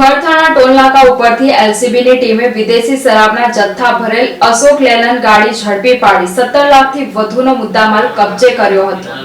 ભરથાણા ટોલનાકા ઉપરથી એલસીબીની ટીમે વિદેશી શરાબના જથ્થા ભરેલ અશોક લેલન ગાડી ઝડપી પાડી. સત્તર લાખથી વધુનો મુદ્દામાલ કબજે કર્યો હતો.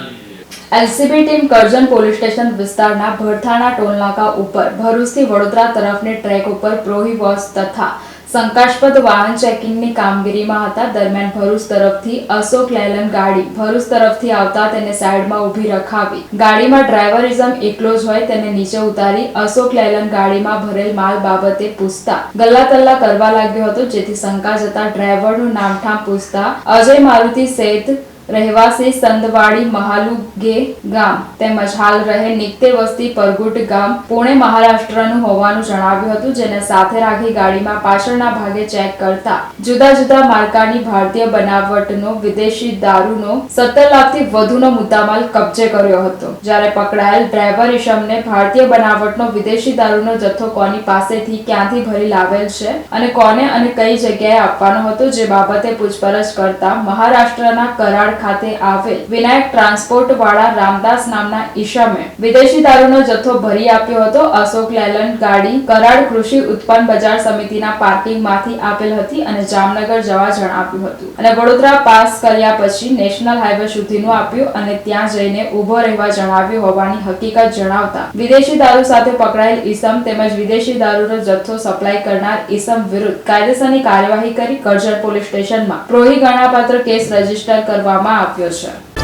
LCB team Karjan police station વિસ્તારના ભરથાણા ટોલનાકા ઉપર ભરૂચથી વડોદરા તરફની ટ્રેક ઉપર પ્રોહી વોચ તથા શંકાસ્પદ વાહન ચેકિંગની કામગીરીમાં હતા. દરમિયાન ભરૂચ તરફથી અશોક લેલન ગાડી ભરૂચ તરફથી આવતા તેને સાઈડમાં ઊભી રખાવી. ગાડીમાં ડ્રાઈવરિઝમ એકલો જ હોય તેને નીચે ઉતારી અશોક લેલન ગાડીમાં ભરેલ માલ બાબતે પૂછતા. ગલ્લા તલ્લા કરવા લાગ્યો હતો, જેથી શંકા જતા ડ્રાઈવરનું નામઠામ પૂછતા, અજય મારુતિ શેઠ રહેવાસી સંદવાડી મહાલુગે ગામ તેમજ હાલ રહે નિકતે વસ્તી પરગુટ ગામ પુણે મહારાષ્ટ્રનું હોવાનું જણાવ્યું હતું, જેને સાથે રાખી ગાડીમાં પાછળના ભાગે ચેક કરતા જુદા જુદા માર્કાની ભારતીય બનાવટનો, વિદેશી દારૂનો, સત્તર લાખથી વધુનો મુદ્દામાલ કબજે કર્યો હતો. જ્યારે પકડાયેલ ડ્રાઈવર ઈશમને ભારતીય બનાવટનો, વિદેશી દારૂનો જથ્થો કોની પાસેથી ક્યાંથી ભરી લાવેલ છે અને કોને અને કઈ જગ્યાએ આપવાનો હતો, જે બાબતે પૂછપરછ કરતા મહારાષ્ટ્રના કરાડ ખાતે આવેલ વિનાયક ટ્રાન્સપોર્ટ વાળા રામદાસ નામના ઈશમે વિદેશી દારૂનો જથ્થો ભરી આપ્યો હતો. અશોક લેલન ગાડી કરાડ કૃષિ ઉત્પન્ન બજાર સમિતિના પાર્કિંગમાંથી આપેલ હતી અને જામનગર જવા જણાવ્યું હતું. અને વડોદરા પાસ કર્યા પછી નેશનલ હાઈવે સુધીનું આપ્યું અને ત્યાં જઈને ઊભો રહેવા જણાવ્યું હોવાની હકીકત જણાવતા વિદેશી દારૂ સાથે પકડાયેલ ઈસમ તેમજ વિદેશી દારૂનો જથ્થો સપ્લાય કરનાર ઈસમ વિરુદ્ધ કાયદેસરની કાર્યવાહી કરી કરજણ પોલીસ સ્ટેશનમાં. પ્રોહી ગણાપાત્ર કેસ રજિસ્ટર કરવામાં આવ્યો છે